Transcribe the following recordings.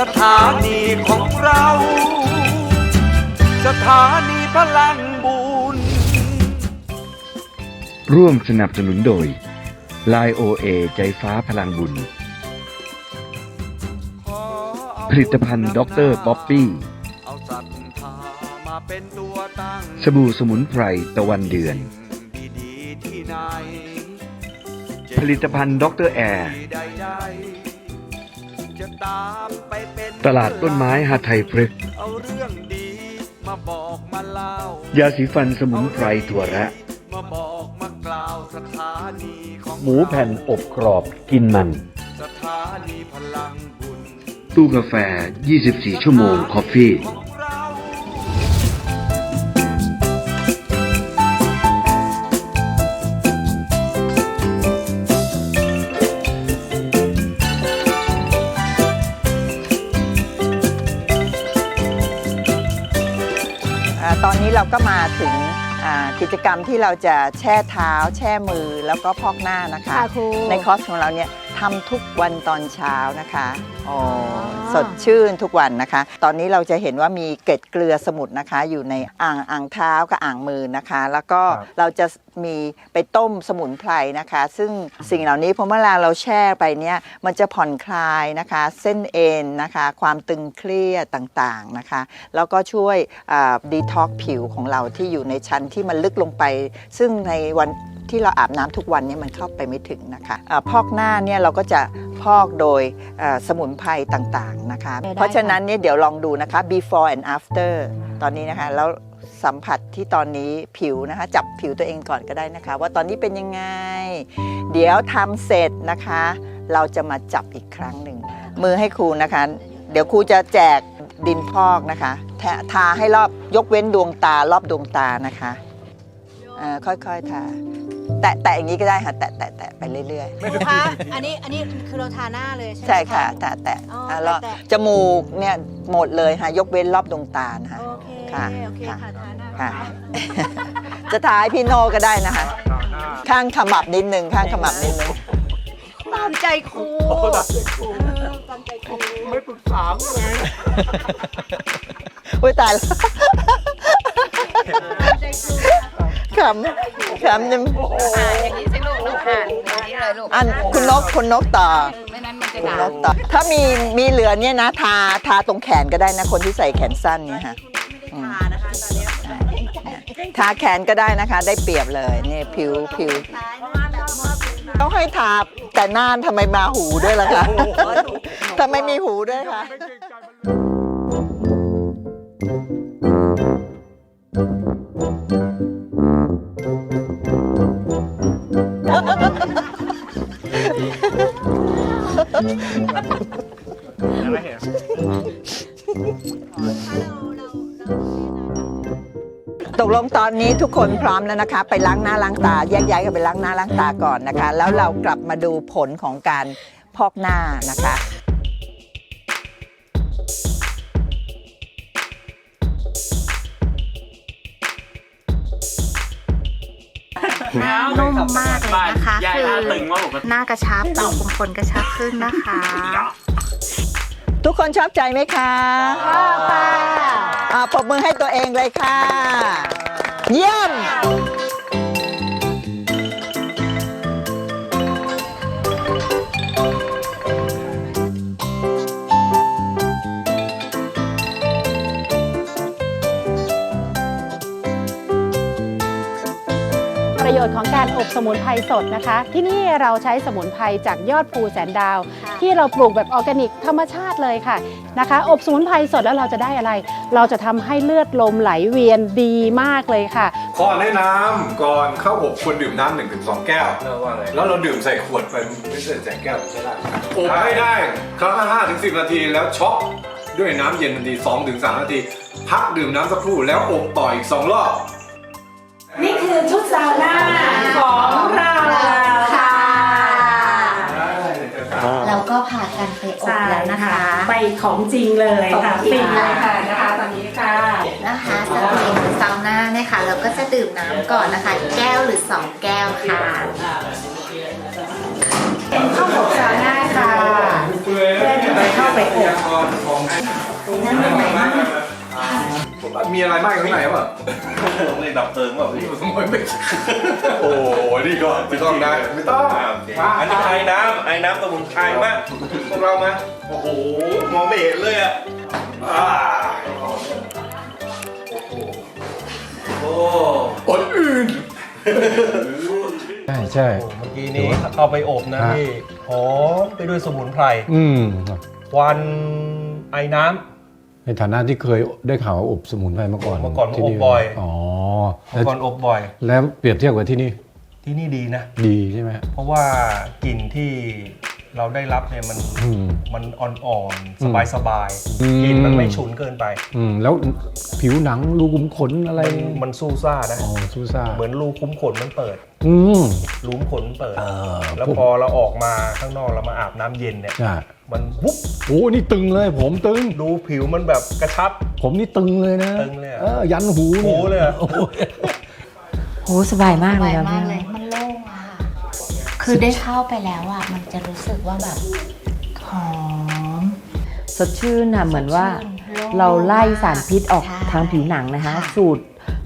สถานีของเรา สถานีพลังบุญร่วมสนับสนุนโดย l ล n OA ใจฟ้าพลังบุญ ผลิตภัณฑ์ด็อกเตอร์ป๊อปปี้เอาศรัทธามาเป็นตัวตั้งสบู่สมุนไพรตะวันเดือน ดีๆที่ไหนผลิตภัณฑ์ด็อกเตอร์แอร์ใดๆจะตามไปเป็น ตลาดต้นไม้หาไทยพฤกษ์เอาเรื่องดีมาบอกมาเล่ายาสีฟันสมุนไพรถั่วระมาบอกมากล่าวสถานีของหมูแผ่นอบกรอบกินมันสถานีพลังบุญตู้กาแฟ 24 ชั่วโมง คอฟฟี่ ตอนนี้เราก็มาถึงอ่ากิจกรรมที่เราจะแช่เท้า แช่มือแล้วก็พอกหน้านะคะค่ะครูในคอร์สของเราเนี่ย ทำทุกวันตอนเช้านะคะอ๋อสดชื่นทุกวันนะคะ ตอนนี้เราจะเห็นว่ามีเกล็ดเกลือสมุนนะคะ อยู่ในอ่างอ่างเท้ากับอ่างมือนะคะ แล้วก็เราจะมีไปต้มสมุนไพรนะคะ ซึ่งสิ่งเหล่านี้พอเวลาเราแช่ไปเนี่ยมันจะผ่อนคลายนะคะ เส้นเอ็นนะคะ ความตึงเครียดต่างๆนะคะ แล้วก็ช่วยดีท็อกผิวของเราที่อยู่ในชั้นที่มันลึกลงไป ซึ่งในวัน ที่เราอาบน้ำทุกวันเนี้มันเข้าไปไม่ถึงนะคะอาพอกหน้าเนี่ยเราก็จะพอกโดยอ่าสมุนไพรต่างๆนะคะได้ค่ะเพราะฉะนั้นเนี่ยเดี๋ยวลองดูนะคะ before and after ตอนนี้นะคะแล้วสัมผัสที่ตอนนี้ผิวนะคะ จับผิวตัวเองก่อนก็ได้นะคะ ว่าตอนนี้เป็นยังไง เดี๋ยวทำเสร็จนะคะ เราจะมาจับอีกครั้งหนึ่ง มือให้ครูนะคะ เดี๋ยวครูจะแจกดินพอกนะคะ ทาทาให้รอบยกเว้นดวงตารอบดวงตานะคะเอ่อค่อยๆทา แตะแตะอย่างนี้ก็ได้ค่ะแตะแตะแตะไปเรื่อยครูคะอันนี้อันนี้คือเราทาหน้าเลยใช่ไหมๆใช่ค่ะแตะแตะอ๋ออะแล้วแตะ จมูกเนี่ยหมดเลยค่ะยกเว้นรอบดวงตานะคะ โอเคค่ะโอเคค่ะ ค่ะทาหน้าค่ะ จะทาให้พี่โนก็ได้นะคะ ข้างขมับนิดนึงข้างขมับนิดนึง ตามใจครูโอ้ตามใจครูเออตามใจครูไม่ปรึกษาเลยอุ้ยตายแล้ว ตามใจครู ขำ ขำนึงอ่านอย่างนี้สิลูกลูกอ่านอย่างนี้เลยลูกอันคุณนกคุณนกต่อไม่นั้นมันจะคุณด่านกต่อถ้ามีมีเหลือเนี่ยนะทาทาตรงแขนก็ได้นะคนที่ใส่แขนสั้นเนี่ยค่ะไม่ได้ทานะคะตอนเนี้ยทาแขนก็ได้นะคะ ได้เปรียบเลยนี่ผิวผิวต้องให้ทาแต่หน้าทำไมมาหูด้วยล่ะคะทำไมมีหูด้วยคะตก ลงตอนนี้ทุกคนพร้อมแล้วนะคะ ไปล้างหน้าล้างตาแยกย้ายกันไปล้างหน้าล้างตาก่อนนะคะ แล้วเรากลับมาดูผลของการพอกหน้านะคะ นุ่มมากเลยนะคะคือหน้ากระชับดูขุมขนกระชับขึ้นนะคะ ทุกคนชอบใจไหมคะ ชอบค่ะ อ่าปรบมือให้ตัวเองเลยค่ะ เยี่ยม ประโยชน์ของการอบสมุนไพรสดนะคะ ที่นี่เราใช้สมุนไพรจากยอดภูแสนดาว ที่เราปลูกแบบออร์แกนิกธรรมชาติเลยค่ะนะคะ อบสมุนไพรสดแล้วเราจะได้อะไร เราจะทำให้เลือดลมไหลเวียนดีมากเลยค่ะข้อแนะนำก่อนเข้าอบควรดื่มน้ำหนึ่งถึงสองแก้ว แล้วเราดื่มใส่ขวดไปไม่ใช่ใส่แก้วใช่ได้อบให้ได้ครั้งละห้าถึงสิบนาทีแล้วช็อกด้วยน้ำเย็นทันทีสองถึงสามนาที พักดื่มน้ำสักครู่แล้วอบต่ออีกสองรอบ นี่คือชุดซาว ไปของจริงเลยค่ะฟินเลยค่ะนะคะตอนนี้ค่ะนะคะสเปนหรือซาวน่าเนี่ยค่ะ เราก็จะดื่มน้ำก่อนนะคะ แก้วหรือ 2 แก้วค่ะเป็นข้าวหมกซาวน่าค่ะเปื่อยเลยนะเพื่อที่จะเข้าไปอบของนั่นเป็นไหนบ้าง มีอะไรบ้างข้างในป่ะไม่ดับเพลิงเปล่าพี่ไม่โอ้โหนี่ก็ไม่ต้องนะไม่ต้องอันนี้ไอ้น้ำไอ้น้ำสมุนไพรมากพวกเรามาโอ้โหมองไม่เห็นเลยอะอ่าโอ้อดอื่นใช่ใช่เมื่อกี้นี้เอาไปอบนะพี่หอมไปด้วยสมุนไพรอืมควันไอ้น้ำ ในฐานะที่เคยได้ข่าวว่าอบสมุนไพรมาก่อนเมื่อก่อนที่อบบ่อย อ๋อเมื่อก่อนอบบ่อย แล้วเปรียบเทียบกับที่นี่ ที่นี่ดีนะ ดีใช่ไหมเพราะว่ากลิ่นที่ เราได้รับเนี่ยมันอืม มันอ่อนๆอืมสบายอืมๆกลิ่นมันไม่ฉุนเกินไป อืมแล้วผิวหนังรูขุมขนอะไรมันมันสู้ซ่านะ อ๋อซูซ่าเหมือนรูคุ้มขนมันเปิด อืมรูมขนมันเปิด เออแล้วพวกพอเราออกมาข้างนอกเรามาอาบน้ำเย็นเนี่ย ใช่มันวุบโอ้นี่ตึงเลย ผมตึงดูผิวมันแบบกระชับ ผมนี่ตึงเลยนะตึงเลยเหรอเออยันหูหูเลยเหรอโอ้ยโหสบายมากสเลยบายนะมากพี่เลยมันโล่งอะค่ะ คือได้เข้าไปแล้วอะมันจะรู้สึกว่าแบบหอม สดชื่นน่ะเหมือนว่าสดชื่นเราไล่สารพิษออกใช่ทางผิวหนังนะคะค่ะสูด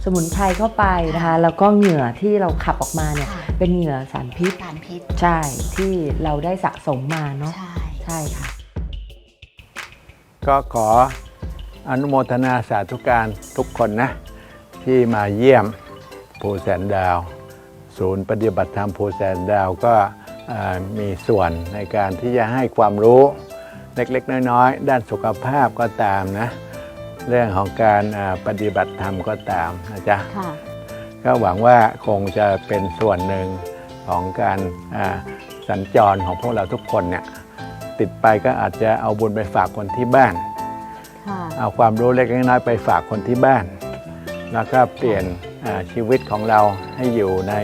สมุนไพรเข้าไปนะคะ แล้วก็เหงื่อที่เราขับออกมาเนี่ยค่ะเป็นเหงื่อสารพิษ สารพิษ ใช่ที่เราได้สะสมมาเนาะใช่ใช่ค่ะ ก็ขออนุโมทนาสาธุการทุกคนนะ ที่มาเยี่ยมภูแสนดาว ศูนย์ปฏิบัติธรรมภูแสนดาวก็เอ่อมีส่วนในการที่จะให้ความรู้เล็กๆ น้อยๆ ด้านสุขภาพก็ตามนะ เรื่องของการเอ่อปฏิบัติธรรมก็ตามนะจ๊ะค่ะก็หวังว่าคงจะเป็นส่วนหนึ่งของการอ่าสัญจรของพวกเราทุกคนเนี่ยติดไปก็อาจจะเอาบุญไปฝากคนที่บ้านค่ะเอาความรู้เล็กๆน้อยๆไปฝากคนที่บ้าน แล้วก็เปลี่ยนอ่า ชีวิตของเราให้อยู่ใน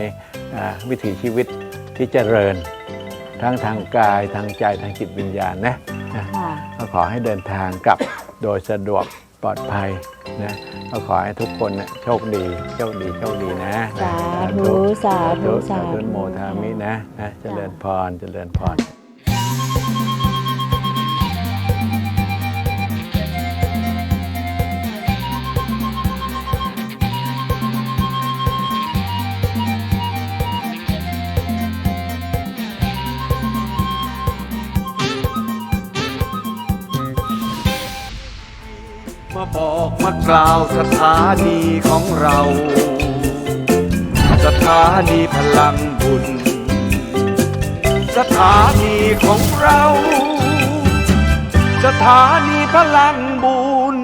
อ่าวิถีชีวิตที่เจริญ ทั้งทางกายทางใจทางจิตวิญญาณนะนะค่ะก็ขอให้เดินทางกลับโดยสะดวกปลอดภัยนะก็ขอให้ทุกคนนะโชคดีโชคดีโชคดีนะสาธุสาธุสาสาธุธุโมทามินะนะเจริญพรเจริญพร มาบอกมากล่าวสถานีของเรา สถานีพลังบุญ สถานีของเรา สถานีพลังบุญ